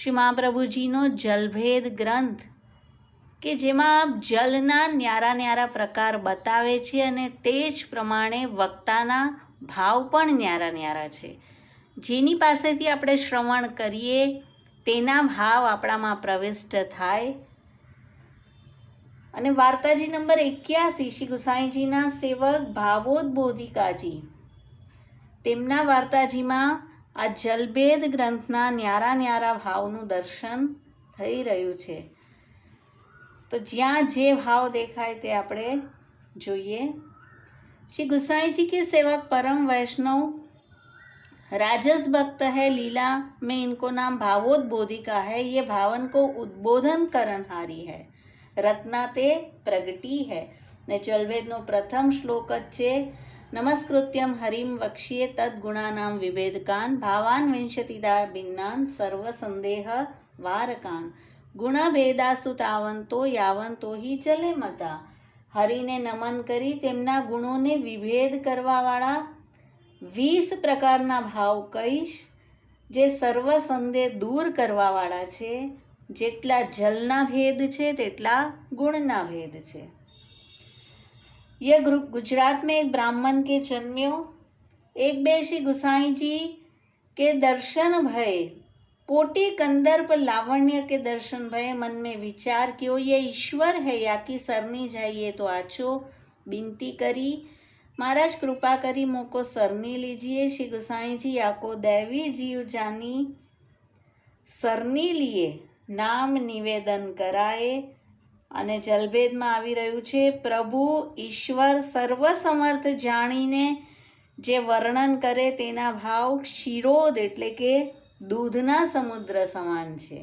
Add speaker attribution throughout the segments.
Speaker 1: શ્રી મહાપ્રભુજીનો જલભેદ ગ્રંથ, કે જેમાં જલના ન્યારા ન્યારા પ્રકાર બતાવે છે અને તે જ પ્રમાણે વક્તાના ભાવ પણ ન્યારા ન્યારા છે. જેની પાસેથી આપણે શ્રવણ કરીએ, તેના ભાવ આપણામાં પ્રવિષ્ટ થાય. અને વાર્તાજી નંબર એક્યાસી, શ્રી ગુસાઈજીના સેવક ભાવોદબોધિકાજી, તેમના વાર્તાજીમાં આ જલભેદ ગ્રંથના ન્યારા ન્યારા ભાવનું દર્શન થઈ રહ્યું છે તો જ્યાં જે ભાવ દેખાય તે આપણે જોઈએ श्री गुसाई जी के सेवक परम वैष्णव राजस भक्त है लीला में इनको नाम भावोद्बोधिका है ये भावन को उद्बोधन करनहारी है રત્ના તે પ્રગટી હૈ ને ચલવેદનો પ્રથમ શ્લોક જ છે નમસ્કૃત્યમ હરિમ વક્ષ્યે તદ્ગુણાનામ વિભેદકાન ભાવાન વિંશતિદા ભિન્નાન સર્વસંદેહ વારકાન ગુણભેદાસુ તાવંતો યાવંતો હિ ચલે મતા હરિને નમન કરી તેમના ગુણોને વિભેદ કરવાવાળા વીસ પ્રકારના ભાવ કહીશ જે સર્વ સંદેહ દૂર કરવાવાળા છે જેટલા જલના ભેદ છે તેટલા ગુણના ભેદ છે ये गुजरात में एक ब्राह्मण के जन्म्यो एक बे श्री गुसाई जी के दर्शन भय कोटि कंदर्प लावण्य के दर्शन भय मन में विचार कियो ये ईश्वर है या कि सरनी जाइए तो आचो बिनती करी महाराज कृपा करी मोको सरनी लीजिए श्री गुसाई जी आको दैवी जीव जानी સરની લીએ નામ નિવેદન કરાય અને જલભેદમાં આવી રહ્યું છે પ્રભુ ઈશ્વર સર્વસમર્થ જાણીને જે વર્ણન કરે તેના ભાવ ક્ષીરોદ એટલે કે દૂધના સમુદ્ર સમાન છે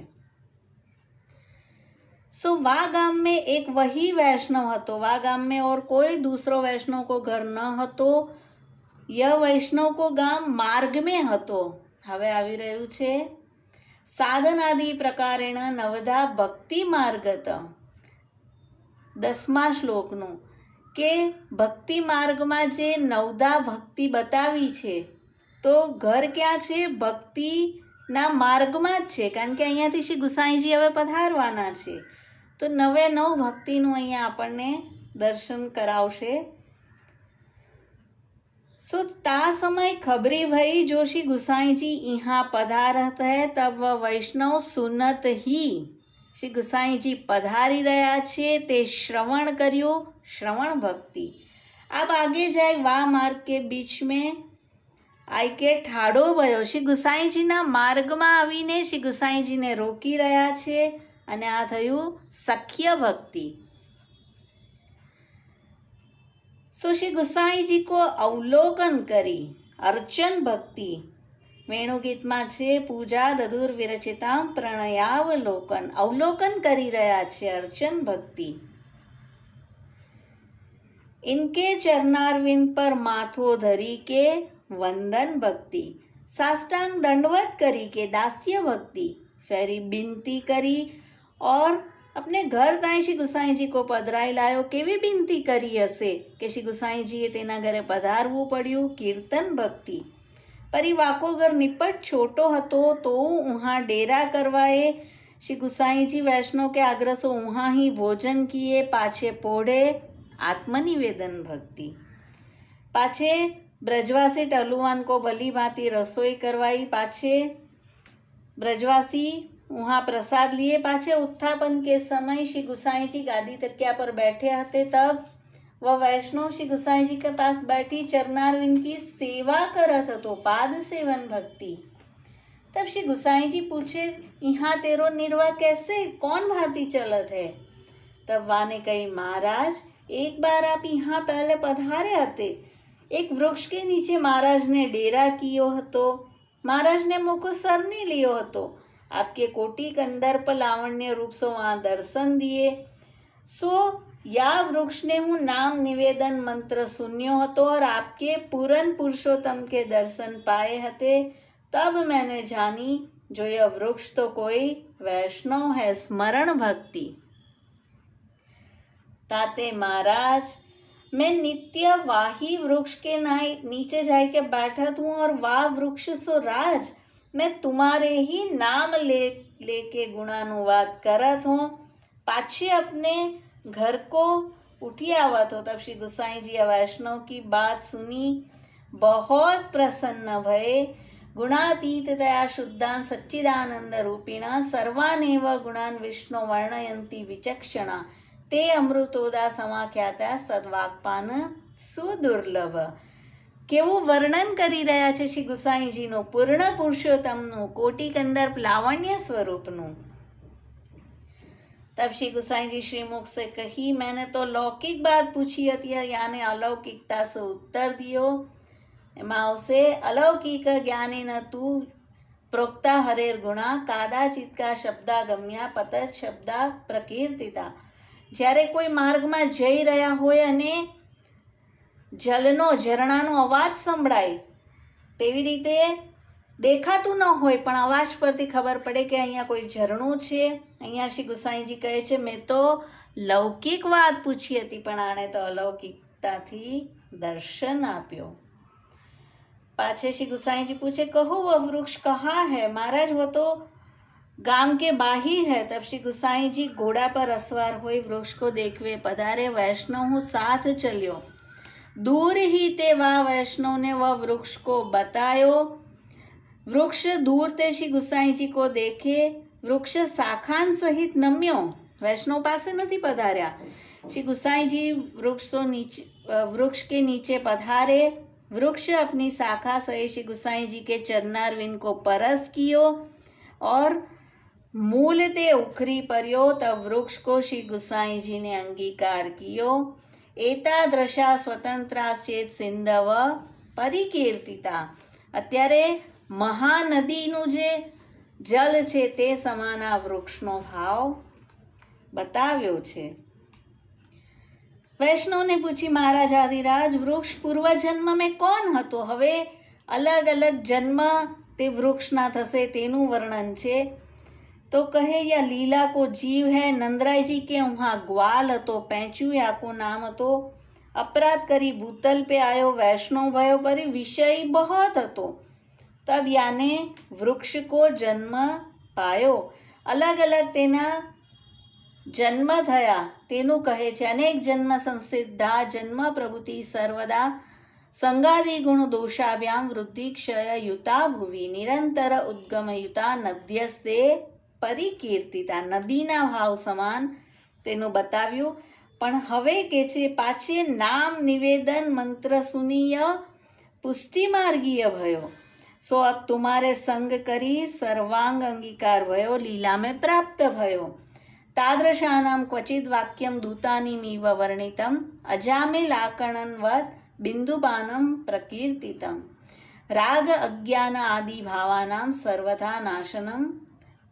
Speaker 1: सो वा गाम में एक वही वैष्णव હતો वा गाम में और कोई दूसरो वैष्णव को घर न હતો ય વૈષ્ણવ કો ગામ માર્ગ में હતો હવે આવી રહ્યું છે સાધનાદિ પ્રકારેણ નવધા ભક્તિ માર્ગત દસમા શ્લોકનું કે ભક્તિ માર્ગમાં જે નવદા ભક્તિ બતાવી છે તો ઘર ક્યાં છે ભક્તિના માર્ગમાં જ છે કારણ કે અહીંયાથી શ્રી ગુસાઈજી હવે પધારવાના છે તો નવે નવ ભક્તિનું અહીંયા આપણને દર્શન કરાવશે सो ता समय खबरी भई जोशी गुसाई जी यहाँ पधारत है तब वह वैष्णव सुनत ही શ્રી ગુસાઈજી પધારી રહ્યા છે, તે શ્રવણ કર્યું, શ્રવણ ભક્તિ. આપ આગે જાય વા માર્ગ કે બીચ મેં. આઈ કે ઠાડો ભયો શ્રી ગુસાઈજીના માર્ગમાં આવીને શ્રી ગુસાઈજીને રોકી રહ્યા છે અને આ થયું સખ્ય ભક્તિ. સો શ્રી ગુસાઈજી કો અવલોકન કરી, અર્ચન ભક્તિ. વેણુગીતમાં છે પૂજા દદુર વિરચિતા પ્રણયાવલોકન અવલોકન કરી રહ્યા છે અર્ચન ભક્તિ इनके चरणारविंद पर माथो धरी के वंदन भक्ति साष्टांग दंडवत करी के दास्य भक्ति फेरी बिनती કરી और अपने ઘર તાંય શ્રી ગુસાઈજી કો પધરાઈ લાયો કેવી બિનતી કરી હશે કે શ્રી ગુસાઈજીએ તેના ઘરે પધારવું પડ્યું કીર્તન ભક્તિ परिवाको अगर निपट, छोटो हतो तो वहाँ डेरा करवाए। श्री गुसाई जी वैष्णव के आग्रह से वहाँ ही भोजन किए, पाछे पोड़े, आत्मनिवेदन भक्ति। पाछे ब्रजवासी टलुवान को बली भाती रसोई करवाई, पाछे ब्रजवासी वहाँ प्रसाद लिए, पाछे उत्थापन के समय श्री गुसाई जी गादी तकिया पर बैठे हते तब वह वैष्णव श्री गुसाई जी के पास बैठी चरणारविंद की सेवा करत तो पाद सेवन भक्ति। तब श्री गुसाई जी पूछे यहाँ तेरो निर्वाह कैसे? कौन भांति चलत है? तब वा ने कही, महाराज, एक बार आप यहाँ पहले पधारे आते एक वृक्ष के नीचे महाराज ने डेरा कियो तो महाराज ने मुख सर नहीं लियो तो आपके कोटि कंदर पर लावण्य रूप से वहाँ दर्शन दिए। सो या वृक्ष ने હું નામ નિવેદન મંત્ર સુન્યો હતો और आपके पूरन पुरुषोत्तम के दर्शन पाए हते तब मैंने जानी जो यह वृक्ष तो कोई वैष्णव है स्मरण भक्ति ताते महाराज मैं नित्य वाही वृक्ष के नाई नीचे जाके बैठत हूँ और वाह वृक्ष सो राज मैं तुम्हारे ही नाम ले लेके गुणानुवाद करत हूँ पाछे अपने घर को उठी आवत हो तब श्री गुसाई जी वैष्णव की बात सुनी बहुत प्रसन्न भये गुणातीततया शुद्धान् सच्चिदानंद रूपिण सर्वानेव गुणान् विष्णु वर्णयन्ति विचक्षणा તે અમૃતોદા સમાખ્યાતા સદવાકપાન સુદુર્લભ કેવું વર્ણન કરી રહ્યા છે શ્રી ગુસાઈજીનું પૂર્ણ પુરુષોત્તમનું કોટિકંદર લાવણ્ય સ્વરૂપનું तब श्री गुसाई जी श्रीमुख से कही मैंने तो लौकिक बात पूछी હતી यानी अलौकिकता से उत्तर दियो એમાં આવશે અલૌકિક જ્ઞાનેન તું પ્રોક્તા હરેર ગુણા કાદાચિતકા શબ્દાગમ્યા પતત શબ્દા પ્રકીર્તિતા જ્યારે કોઈ માર્ગમાં જઈ રહ્યા હોય અને જલનો ઝરણાનો અવાજ સંભળાય તેવી રીતે દેખાતું ન હોય પણ અવાજ પરથી ખબર પડે કે અહીંયા કોઈ ઝરણું છે અહીંયા શ્રી ગુસાઈજી કહે છે મેં તો લૌકિક વાત પૂછી હતી પણ આણે તો અલૌકિકતાથી દર્શન આપ્યો પાછે શ્રી गुसाई પૂછે કહો वो वृक्ष कहाँ है महाराज वो तो गांव के बाहिर है तब श्री गुसाई जी घोड़ा पर असवार हुए वृक्ष को देखवे पधारे वैष्णव हूँ साथ चलियो दूर ही ते वह वैष्णव ने वह वृक्ष को बतायो વૃક્ષ દૂર તે શ્રી ગુસાઈજી કો દેખે વૃક્ષ શાખાન સહિત નમ્યો વૈષ્ણવ પાસે નથી પધાર્યા શ્રી ગુસાઈજી વૃક્ષો નીચે वृक्ष के नीचे पधारे वृक्ष अपनी शाखा सहित श्री गुसाई जी के चरनारविंद को परस कियो और मूल ते उखरी पर्यो तब वृक्ष को श्री गुसाई जी ने अंगीकार कियो એતાદ્રશા સ્વતંત્રા ચેત સિંધવ પરિકીર્તિતા અત્યારે મહાનદીનું જે જલ છે તે સમાન આ વૃક્ષનો ભાવ બતાવ્યો છે વૈષ્ણવને પૂછી મહારાજ આદિરાજ વૃક્ષ પૂર્વજન્મ મેં કોણ હતો હવે અલગ અલગ જન્મ તે વૃક્ષના થશે તેનું વર્ણન છે तो कहे या लीला को जीव है नंदराय जी के वहाँ ग्वाल હતો પેંચું યાકું નામ હતો અપરાધ કરી ભૂતલ पे आयो वैष्णव भयो पर विषय बहुत હતો તબ યાને વૃક્ષ કો જન્મ પાયો. અલગ અલગ તેના જન્મ થયા તેનું કહે છે. અનેક જન્મ સંસિદ્ધા, જન્મ પ્રભુતિ સર્વદા, સંગાદિ ગુણ દોષાભ્યામ, વૃદ્ધિ ક્ષય યુતા ભુવિ, નિરંતર ઉદ્ગમયુતા નદ્યસ્તે પરિકીર્તિતા, નદીના ભાવ સમાન તેનું બતાવ્યું. પણ હવે કે છે, પાછી નામ નિવેદન મંત્ર સુનીય પુષ્ટિમાર્ગીય ભયો. સો અબ તુમારે સંગ કરી સર્વાંગ અંગીકાર ભયો, લીલામે પ્રાપ્ત ભયો. તાદૃશાનામ ક્વચિત વાક્યમ દૂતાનીમીવ વર્ણિતમ, અજામે લાકણનવત બિંદુબાનમ પ્રકીર્તિતમ. રાગ અજ્ઞાન આદિ ભાવાનામ સર્વથા નાશનમ,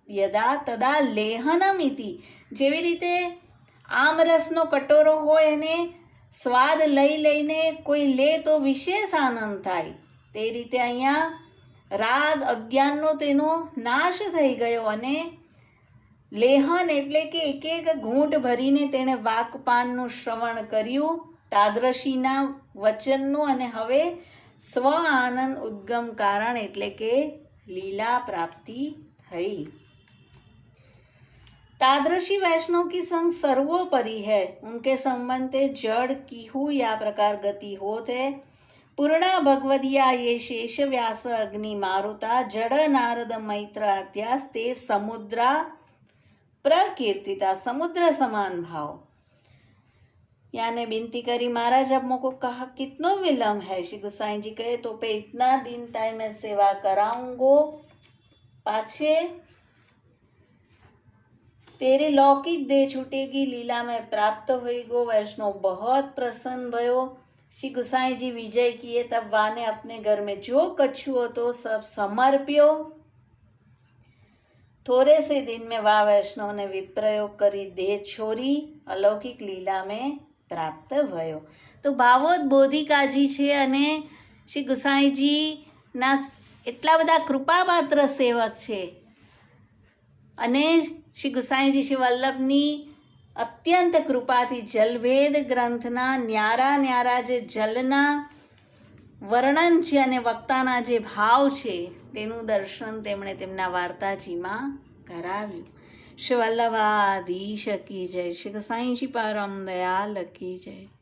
Speaker 1: યદા તદા લેહનમ ઇતિ. જેવી રીતે આમરસનો કટોરો હોય એને સ્વાદ લઈ લઈને કોઈ લે તો વિશેષ આનંદ થાય. તે રીતે અહીંયા રાગ અજ્ઞાનનો તેનો નાશ થઈ ગયો અને લેહન એટલે કે એક એક ઘૂંટ ભરીને તેણે વાકપાનનું શ્રવણ કર્યું તાદ્રશીના વચનનું અને હવે સ્વ આનંદ ઉદ્ગમ કારણ એટલે કે લીલા પ્રાપ્તિ થઈ तादृशी वैष्णव की संग सर्वोपरि है उनके संबंध जड़ की या प्रकार गति होते पूर्णा भगवदिया ये शेष व्यास अग्नि मारुता जड़ नारद मैत्र अध्यास ते समुद्रा प्रकीर्तिता समुद्र समान भाव याने बिनती करी महाराज अब मोको कहा कितनो विलम्ब है श्री गुसाई जी कहे तो पे इतना दिन टाइम मैं सेवा कराऊंगो पाछे तेरे लौकिक दे छूटेगी लीला में प्राप्त हुई गो वैष्णव बहुत प्रसन्न भयो श्री गुसाई जी विजय किए तब वाने अपने घर में जो कछु हो तो सब समर्प्यो थोड़े से दिन में वाह वैष्णव ने विप्रयोग करी देह छोरी અલૌકિક લીલા મેં પ્રાપ્ત ભયો તો ભાવોદ બોધિકાજી છે અને શ્રી ગુસાઈજીના એટલા બધા કૃપાપાત્ર સેવક છે અને શ્રી ગુસાઈજી શ્રી વલ્લભની અત્યંત કૃપાથી જલભેદ ગ્રંથના ન્યારા ન્યારા જે જલના વર્ણન છે અને વક્તાના જે ભાવ છે, તેનું દર્શન તેમણે તેમના વાર્તાજીમાં કરાવ્યું. શ્રી વલ્લભાધીશ કી જય. શ્રી સાંઈજી પરમ દયાલ કી જય.